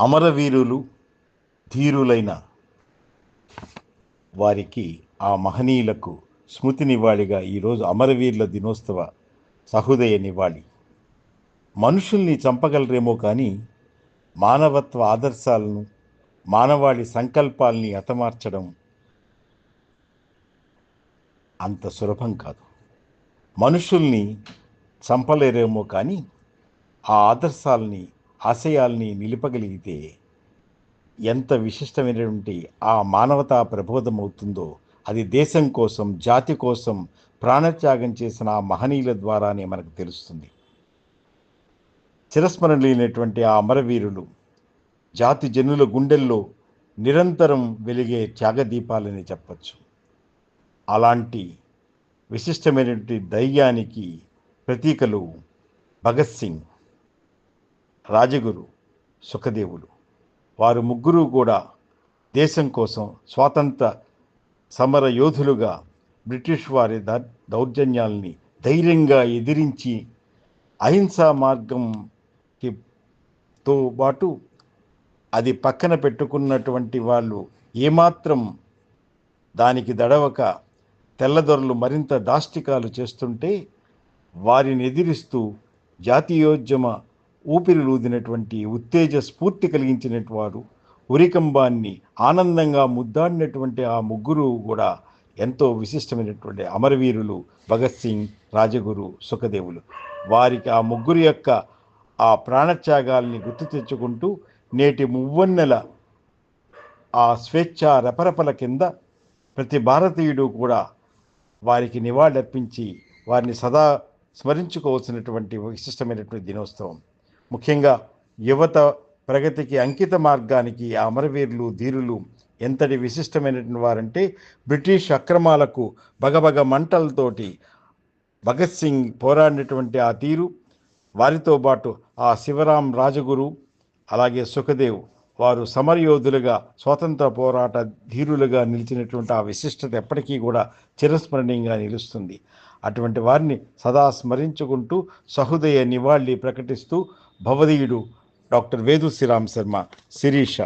అమరవీరులు ధీరులైన వారికి ఆ మహనీయులకు స్మృతి నివాళిగా ఈరోజు అమరవీరుల దినోత్సవ సహృదయ నివాళి. మనుషుల్ని చంపగలరేమో కానీ మానవత్వ ఆదర్శాలను మానవాళి సంకల్పాల్ని హతమార్చడం అంత సులభం కాదు. మనుషుల్ని చంపలేరేమో కానీ ఆ ఆదర్శాలని ఆశయాల్ని నిలిపగలిగితే ఎంత విశిష్టమైనటువంటి ఆ మానవతా ప్రబోధం అవుతుందో అది దేశం కోసం జాతి కోసం ప్రాణత్యాగం చేసిన ఆ మహనీయుల ద్వారానే మనకు తెలుస్తుంది. చిరస్మరణీయులైనటువంటి ఆ అమరవీరులు జాతి జనుల గుండెల్లో నిరంతరం వెలిగే త్యాగదీపాలని చెప్పచ్చు. అలాంటి విశిష్టమైనటువంటి ధైర్యానికి ప్రతీకలు భగత్ సింగ్. రాజగురు సుఖదేవులు. వారు ముగ్గురు కూడా దేశం కోసం స్వాతంత్ర సమర యోధులుగా బ్రిటిష్ వారి దౌర్జన్యాల్ని ధైర్యంగా ఎదిరించి అహింసా మార్గంకి తో పాటు అది పక్కన పెట్టుకున్నటువంటి వాళ్ళు ఏమాత్రం దానికి దడవక తెల్లదొరలు మరింత దాష్టికాలు చేస్తుంటే వారిని ఎదిరిస్తూ జాతీయోద్యమ ఊపిరిలూదినటువంటి ఉత్తేజ స్ఫూర్తి కలిగించినటువంటి వారు ఉరికంబాన్ని ఆనందంగా ముద్దాడినటువంటి ఆ ముగ్గురు కూడా ఎంతో విశిష్టమైనటువంటి అమరవీరులు భగత్ సింగ్ రాజగురు సుఖదేవులు. వారికి ఆ ముగ్గురు యొక్క ఆ ప్రాణత్యాగాల్ని గుర్తు తెచ్చుకుంటూ నేటి మువ్వన్నెల ఆ స్వేచ్ఛ రెపరెపల కింద ప్రతి భారతీయుడు కూడా వారికి నివాళులర్పించి వారిని సదా స్మరించుకోవాల్సినటువంటి విశిష్టమైనటువంటి దినోత్సవం. ముఖ్యంగా యువత ప్రగతికి అంకిత మార్గానికి ఆ అమరవీరులు ధీరులు ఎంతటి విశిష్టమైనటువంటి వారంటే బ్రిటిష్ అక్రమాలకు బగబగ మంటలతోటి భగత్ సింగ్ పోరాడినటువంటి ఆ తీరు వారితో పాటు ఆ శివరాం రాజగురు అలాగే సుఖదేవ్ వారు సమరయోధులుగా స్వాతంత్ర పోరాట ధీరులుగా నిలిచినటువంటి ఆ విశిష్టత ఎప్పటికీ కూడా చిరస్మరణీయంగా నిలుస్తుంది. అటువంటి వారిని సదా స్మరించుకుంటూ సహృదయ నివాళి ప్రకటిస్తూ భవదీయుడు డాక్టర్ వేదు శ్రీరామ్ శర్మ శిరీష.